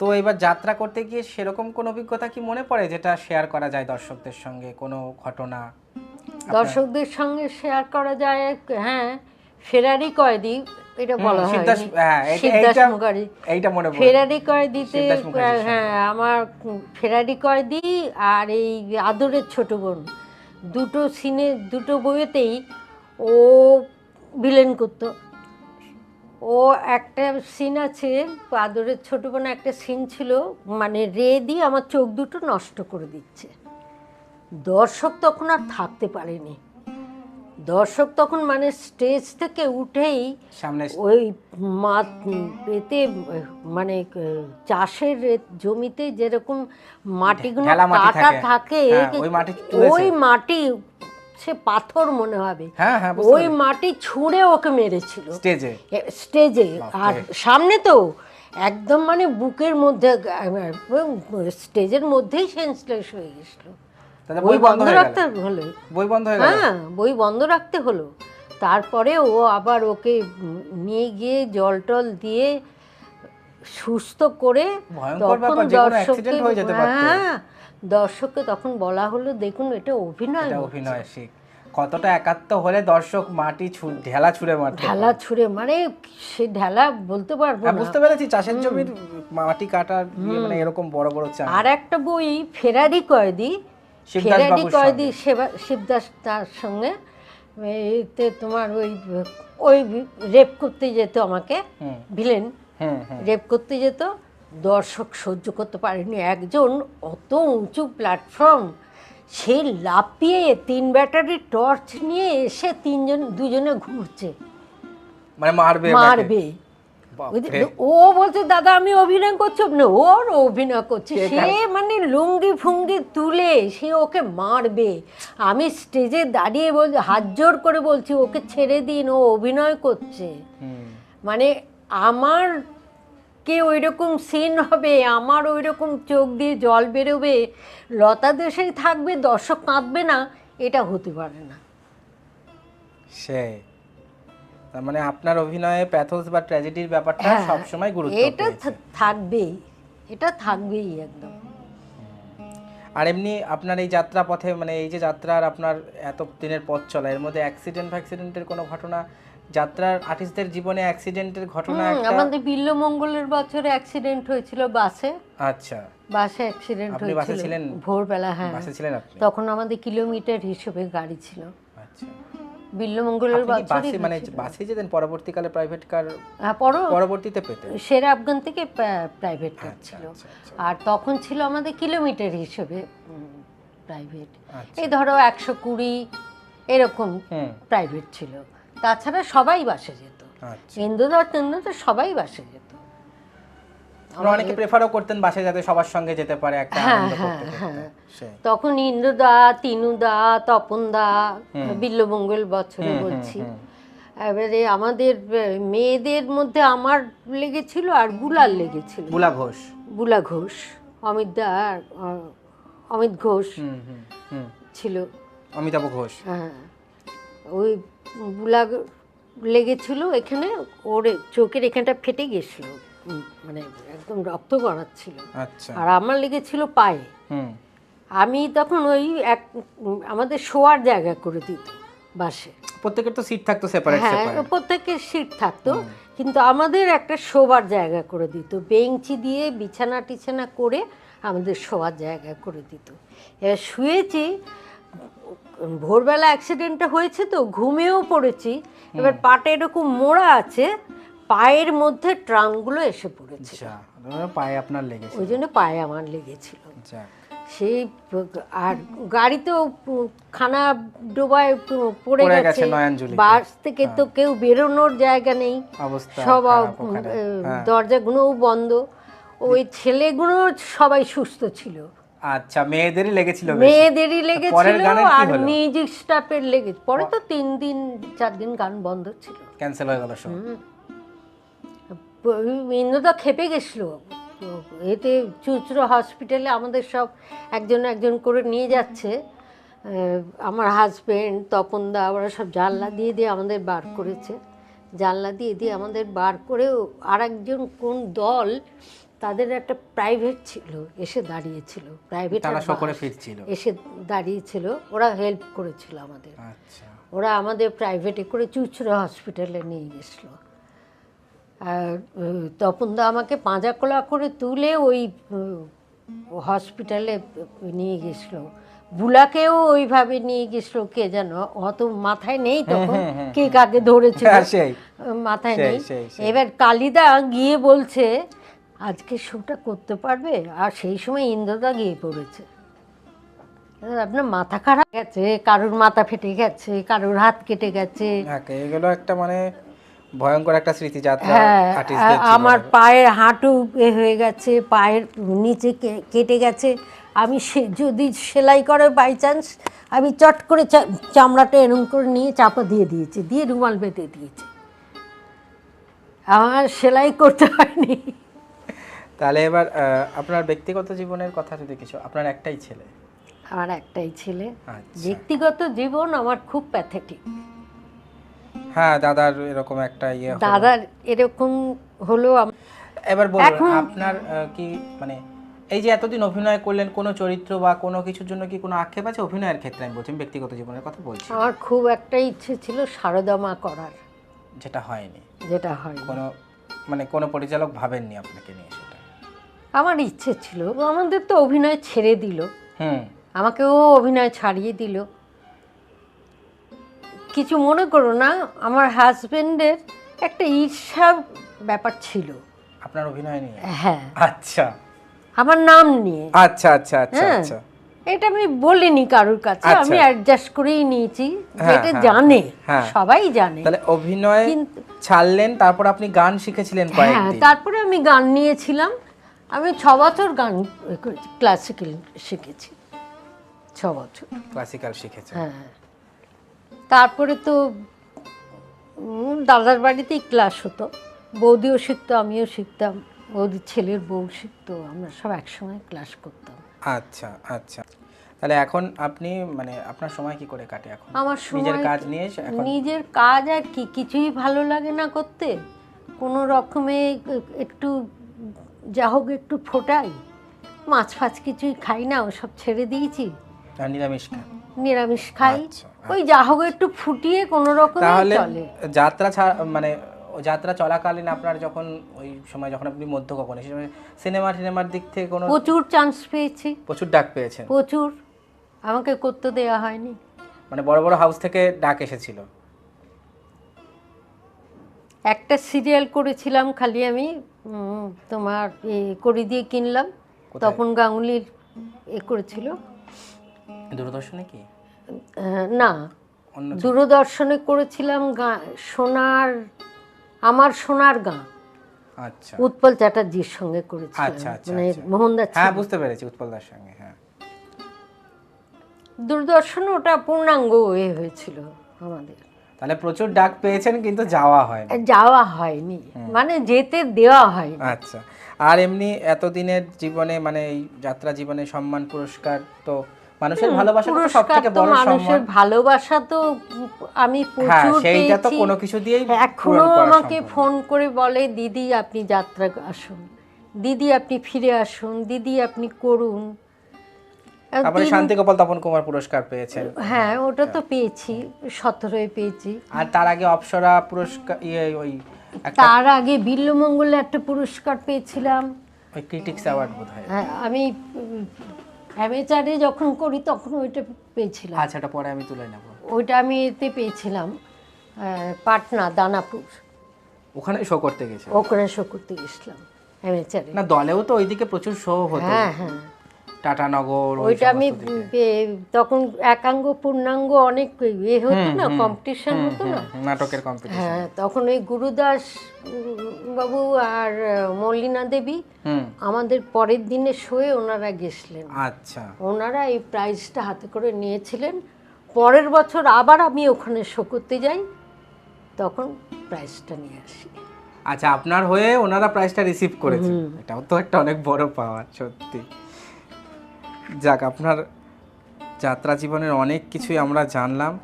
তো এবার যাত্রা করতে গিয়ে সেরকম কোনো অভিজ্ঞতা কি মনে পড়ে যেটা শেয়ার করা যায় দর্শকদের সঙ্গে? কোনো ঘটনা? দর্শকদের সঙ্গে শেয়ার করা যায় হ্যাঁ ফেরারি কয়েদি এটা বলা হয় হ্যাঁ এইটা- মুখার্জি। এইটা মনে পড়ে। ফেরারি কয়েদিতে সিদ্ধার্থ হ্যাঁ আমার ফেরারি কয়েদি আর এই আদরের ছোট বোন। দুটো সিনে দুটো বইয়েতেই ও ভিলেন করতো। ও একটা সিন আছে আদরের ছোট বোন একটা সিন ছিল মানে রে দিয়ে আমার চোখ দুটো নষ্ট করে দিচ্ছে দর্শক তখন আর থাকতে পারেনি দর্শক তখন মানে স্টেজ থেকে উঠেই সামনে ওই মাঠ এতে মানে চাষের জমিতে যেরকম মাটিগুলো কাটা থাকে। হ্যাঁ। ওই মাটি সে পাথর মনে হবে। হ্যাঁ হ্যাঁ ওই মাটি ছুঁড়ে ওকে মেরেছিল। স্টেজে? স্টেজে। আর সামনে তো একদম মানে বুকের মধ্যে স্টেজের মধ্যেই সেন্সলেস হয়ে গেছিল। বই বন্ধ রাখতে হলো। বই বন্ধ হ্যাঁ বই বন্ধ রাখতে হলো। তারপরে ও আবার ওকে নিয়ে গিয়ে জল টল দিয়ে সুস্থ করে যেতে পারতো। হ্যাঁ দর্শককে তখন বলা হলো দেখুন এটা অভিনয় এটা অভিনয় শিখ কতটা একাত্ম হলে দর্শক মাটি ঢেলা ছুঁড়ে মারতে পারে। ঢেলা ছুঁড়ে মানে সে ঢেলা বলতে পারব হ্যাঁ না। বুঝতে পেরেছি চাষের জমির মাটি কাটার ইয়ে মানে এরকম বড় বড় চাষ আর একটা বই ফেরারি কয়েদি ফেরারি কয়েদি শিবদাস তার সঙ্গে এতে তোমার ওই ওই রেপ করতে যেত আমাকে ভিলেন। রেপ করতে যেত দর্শক সহ্য করতে পারেনি। একজন অত উঁচু প্ল্যাটফর্ম সে লাফিয়ে তিন ব্যাটারি টর্চ নিয়ে এসে তিনজন দুজনে ঘুরছে। মানে মারবে মারবে। ও বলছে দাদা আমি অভিনয় করছি। না ওর অভিনয় করছে। সে মানে লুঙ্গি ফুঙ্গি তুলে সে ওকে মারবে। আমি স্টেজে দাঁড়িয়ে বলছি হাত জোর করে বলছি ওকে ছেড়ে দিন ও অভিনয় করছে। মানে আমার কে ওই রকম সিন হবে? আমার ওই রকম চোখ দিয়ে জল বেরোবে? লতা দেশেই থাকবে দর্শক কাঁদবে না এটা হতে পারে না। সেই তার মানে আপনার অভিনয়ে প্যাথোস বা ট্র্যাজেডির ব্যাপারটা হ্যাঁ, সবসময় গুরুত্ব এটা পেয়েছে। থা- থাকবেই এটা থাকবেই একদম। আর এমনি আপনার এই যাত্রা পথে মানে এই যে যাত্রার আপনার এত দিনের পথ চলা এর মধ্যে অ্যাক্সিডেন্ট ফ্যাক্সিডেন্টের কোনো ঘটনা যাত্রার আর্টিস্টদের জীবনে অ্যাক্সিডেন্টের ঘটনা একটা আমাদের বিল্লমঙ্গলের বছরে অ্যাক্সিডেন্ট হয়েছিল বাসে। আচ্ছা। বাসে অ্যাক্সিডেন্ট আপনি বাসে ছিলেন? ভোরবেলা হ্যাঁ। বাসে ছিলেন আপনি? তখন আমাদের কিলোমিটার হিসেবে গাড়ি ছিল। আচ্ছা। বিল্লমঙ্গলের বছরই বাসে মানে বাসে যেতেন? পরবর্তীকালে প্রাইভেট কার হ্যাঁ পরবর্তীতে পেতেন? সেরা আফগান থেকে প্রাইভেট কার আচ্ছা, ছিল। আচ্ছা, আচ্ছা। আর তখন ছিল আমাদের কিলোমিটার হিসেবে প্রাইভেট। এই ধরো একশো কুড়ি এরকম প্রাইভেট ছিল। তাছাড়া সবাই বাসে যেত। আচ্ছা। ইন্দুদার টেন্দুদার সবাই বাসে যেত। আমরা অনেকে প্রেফারও করতেন বাসে যাতে সবার সঙ্গে যেতে পারে একটা হ্যাঁ, হ্যাঁ, হ্যাঁ। তখন ইন্দুদা তিনুদা তপনদা বিল্লমঙ্গল বছরে বলছি। এবারে আমাদের মেয়েদের মধ্যে আমার লেগেছিল আরগুলার লেগেছিল। বুলা ঘোষ। বুলা ঘোষ অমিত দা অমিত ঘোষ ছিল। অমিতাভ ঘোষ। হ্যাঁ। ওই বুলা লেগেছিল এখানে ওর চোখের এখানটা ফেটে গেছিল মানে একদম রক্ত গড়াচ্ছিল। আচ্ছা। আর আমার লেগেছিল পায়ে। আমি তখন ওই এক আমাদের শোয়ার জায়গা করে দিত বাসে। প্রত্যেকের তো সিট থাকতো সেপারেট হ্যাঁ প্রত্যেকের সিট থাকতো। কিন্তু আমাদের একটা শোবার জায়গা করে দিত। বেঞ্চি দিয়ে বিছানা টিছানা করে আমাদের শোয়ার জায়গা করে দিত। এবার শুয়েছি ভোরবেলা অ্যাক্সিডেন্টটা হয়েছে তো ঘুমিয়েও পড়েছি। এবার পাটা এরকম মোড়া আছে পায়ের মধ্যে ট্রাঙ্কগুলো এসে পড়েছে আচ্ছা পায়ে আপনার লেগেছে ওই জন্য পায়ে আমার লেগেছিল। সেই আর গাড়িতেও খানা ডোবায় পড়ে গেছে। বাস থেকে তো কেউ বেরোনোর জায়গা নেই। সব হ্যাঁ। দরজাগুলোও বন্ধ। ওই ছেলেগুলো সবাই সুস্থ ছিল। আচ্ছা মেয়েদেরই লেগেছিল মেয়েদেরই লেগেছিল আর মিউজিক স্টাফের লেগে পরে তো তিন দিন চার দিন গান বন্ধ ছিল। ক্যান্সেল হয়ে গেল সব। ইন্দ্রদা খেপে গেছিল। এতে চুচড়ো হসপিটালে আমাদের সব একজন একজন করে নিয়ে যাচ্ছে। আমার হাজবেন্ড তপনদা ওরা সব জানলা দিয়ে দিয়ে আমাদের বার করেছে। জানলা দিয়ে দিয়ে আমাদের বার করে আর একজন কোন দল তাদের একটা প্রাইভেট ছিল এসে দাঁড়িয়েছিল। প্রাইভেট তারা সকলে ফিরছিল? এসে দাঁড়িয়েছিল ওরা হেল্প করেছিল আমাদের। আচ্ছা। ওরা আমাদের প্রাইভেটে করে চুচড়া হসপিটালে নিয়ে গেছিল। আর উম, তপনদা আমাকে পাঁজাকোলা করে তুলে ওই হসপিটালে নিয়ে গেছিল। বুলাকেও ওইভাবে নিয়ে গেছিল কে যেন অত মাথায় নেই তখন। কে কাকে ধরেছিল? হ্যাঁ, মাথায় নেই। এবার কালিদা গিয়ে বলছে আজকে শোটা করতে পারবে আর সেই সময় ইন্দ্রদা গিয়ে পড়েছে। আপনার মাথা খারাপ গেছে কারোর মাথা ফেটে গেছে কারোর হাত কেটে গেছে। এগুলো একটা মানে ভয়ঙ্কর একটা স্মৃতি হ্যাঁ আমার পায়ের হাঁটু হয়ে গেছে পায়ের নিচে কেটে গেছে। আমি সে যদি সেলাই করে বাই চান্স আমি চট করে চামড়াটা এরম করে নিয়ে চাপা দিয়ে দিয়েছি দিয়ে রুমাল বেঁধে দিয়েছি। আমার সেলাই করতে হয়নি। তাহলে এবার আপনার ব্যক্তিগত জীবনের কথা যদি কিছু আপনার একটাই ছেলে? আমার একটাই ছেলে। আচ্ছা। ব্যক্তিগত জীবন আমার খুব প্যাথেটিক হ্যাঁ দাদার এরকম একটা ইয়ে। দাদার এরকম হলো এবার বলুন আপনার কি মানে এই যে এতদিন অভিনয় করলেন কোনো চরিত্র বা কোনো কিছুর জন্য কি কোনো আক্ষেপ আছে? অভিনয়ের ক্ষেত্রে আমি বলছি ব্যক্তিগত জীবনের কথা বলছি। আমার খুব একটা ইচ্ছে ছিল সারদামা করার। যেটা হয়নি। যেটা হয় কোনো মানে কোনো পরিচালক ভাবেননি আপনাকে নিয়ে? আমার ইচ্ছে ছিল আমাদের তো অভিনয় ছেড়ে দিল। হুম। আমাকেও অভিনয় ছাড়িয়ে দিল। কিছু মনে করো না আমার হাজবেন্ডের একটা ঈর্ষা ব্যাপার ছিল। আপনার অভিনয় নিয়ে? হ্যাঁ। আচ্ছা। আমার নাম নিয়ে। আচ্ছা আচ্ছা আচ্ছা হ্যাঁ। আচ্ছা। এটা আমি বলিনি কারোর কাছে আচ্ছা। আমি অ্যাডজাস্ট করেই নিয়েছি হ্যাঁ, যেটা হ্যাঁ, জানে হ্যাঁ। সবাই জানে। তাহলে অভিনয় ছাড়লেন তারপর আপনি গান শিখেছিলেন হ্যাঁ তারপরে আমি গান নিয়েছিলাম। আমি ছ বছর গান ক্লাসিক্যাল শিখেছি। ছ বছর। ক্লাসিক্যাল শিখেছি। হ্যাঁ। তারপরে তো দাদার বাড়িতেই ক্লাস হতো। বৌদিও শিখতো আমিও শিখতাম। বৌদির ছেলের বউ শিখতো আমরা সব একসঙ্গে ক্লাস করতাম। আচ্ছা আচ্ছা। তাহলে এখন আপনি মানে আপনার সময় কি করে কাটে এখন? আমার নিজের কাজ নিয়ে নিজের কাজ আর কি কিছুই ভালো লাগে না করতে। কোনো রকমে একটু যা হোক একটু ফোটাই। মাছ ফাছ কিছুই খাই না ওসব ছেড়ে দিয়েছি। আর নিরামিষ খান নিরামিষ খাই। আচ্ছা, ওই যা হোক একটু ফুটিয়ে কোনো রকমে তাহলে চলে। যাত্রা ছাড়া মানে যাত্রা চলাকালীন আপনার যখন ওই সময় যখন আপনি মধ্য কখন সেই সময় সিনেমা টিনেমার দিক থেকে কোনো প্রচুর চান্স পেয়েছি। প্রচুর ডাক পেয়েছেন? প্রচুর। আমাকে করতে দেওয়া হয়নি। মানে বড় বড় হাউস থেকে ডাক এসেছিল? একটা সিরিয়াল করেছিলাম খালি আমি। তোমার করি দিয়ে কিনলাম? তপন গাঙ্গুলির এ করেছিল। দূরদর্শনে কি? না। দূরদর্শনে করেছিলাম সোনার আমার সোনার গাঁ। আচ্ছা। উৎপল চ্যাটার্জির সঙ্গে করেছিলাম। আচ্ছা, আচ্ছা, মানে আচ্ছা। মোহনদাস হ্যাঁ বুঝতে পেরেছি উৎপলদার সঙ্গে হ্যাঁ। দূরদর্শনে ওটা পূর্ণাঙ্গ এ হয়েছিল আমাদের। তাহলে প্রচুর ডাক পেয়েছেন কিন্তু যাওয়া হয় যাওয়া হয়নি। মানে যেতে দেওয়া হয় আচ্ছা। আর এমনি এতদিনের জীবনে মানে এই যাত্রা জীবনে সম্মান পুরস্কার তো মানুষের ভালোবাসা সব পুরস্কার থেকে তো মানুষের ভালোবাসা তো আমি হ্যাঁ প্রচুর সেইটা তো কোনো কিছু দিয়েই এখনও আমাকে ফোন করে বলে দিদি আপনি যাত্রা আসুন। দিদি আপনি ফিরে আসুন। দিদি আপনি করুন। তারপরে দিন- শান্তি গোপাল তপন কুমার পুরস্কার পেয়েছেন। হ্যাঁ ওটা তো পেয়েছি সতেরোয় পেয়েছি। আর তার আগে অপ্সরা পুরস্কার ইয়ে ওই তার আগে বিল্লমঙ্গলে একটা পুরস্কার পেয়েছিলাম। ওই ক্রিটিক্স অ্যাওয়ার্ড বোধ হয় হ্যাঁ আমি অ্যামেচারে যখন করি তখন ওইটা পেয়েছিলাম। আচ্ছা এটা পরে আমি তুলে নেব। ওইটা আমি এতে পেয়েছিলাম পাটনা দানাপুর। ওখানে শো করতে গেছে ওখানে শো করতে গেছিলাম অ্যামেচারে না দলেও তো ওইদিকে প্রচুর শো হতো। হ্যাঁ হ্যাঁ। টাটানগর ওই ওইটা আমি তখন একাঙ্গ পূর্ণাঙ্গ অনেক ইয়ে হতো না কম্পিটিশন হতো না? নাটকের কম্পিটিশন হ্যাঁ তখন ওই গুরুদাস বাবু আর মল্লিনা দেবী আমাদের পরের দিনে শোয়ে ওনারা গেছিলেন। আচ্ছা। ওনারা এই প্রাইজটা হাতে করে নিয়েছিলেন। পরের বছর আবার আমি ওখানে শো করতে যাই তখন প্রাইজটা নিয়ে আসি। আচ্ছা আপনার হয়ে ওনারা প্রাইজটা রিসিভ করেছে এটাও তো একটা অনেক বড় পাওয়া সত্যি। যাক আপনার যাত্রা জীবনের অনেক কিছুই আমরা জানলাম।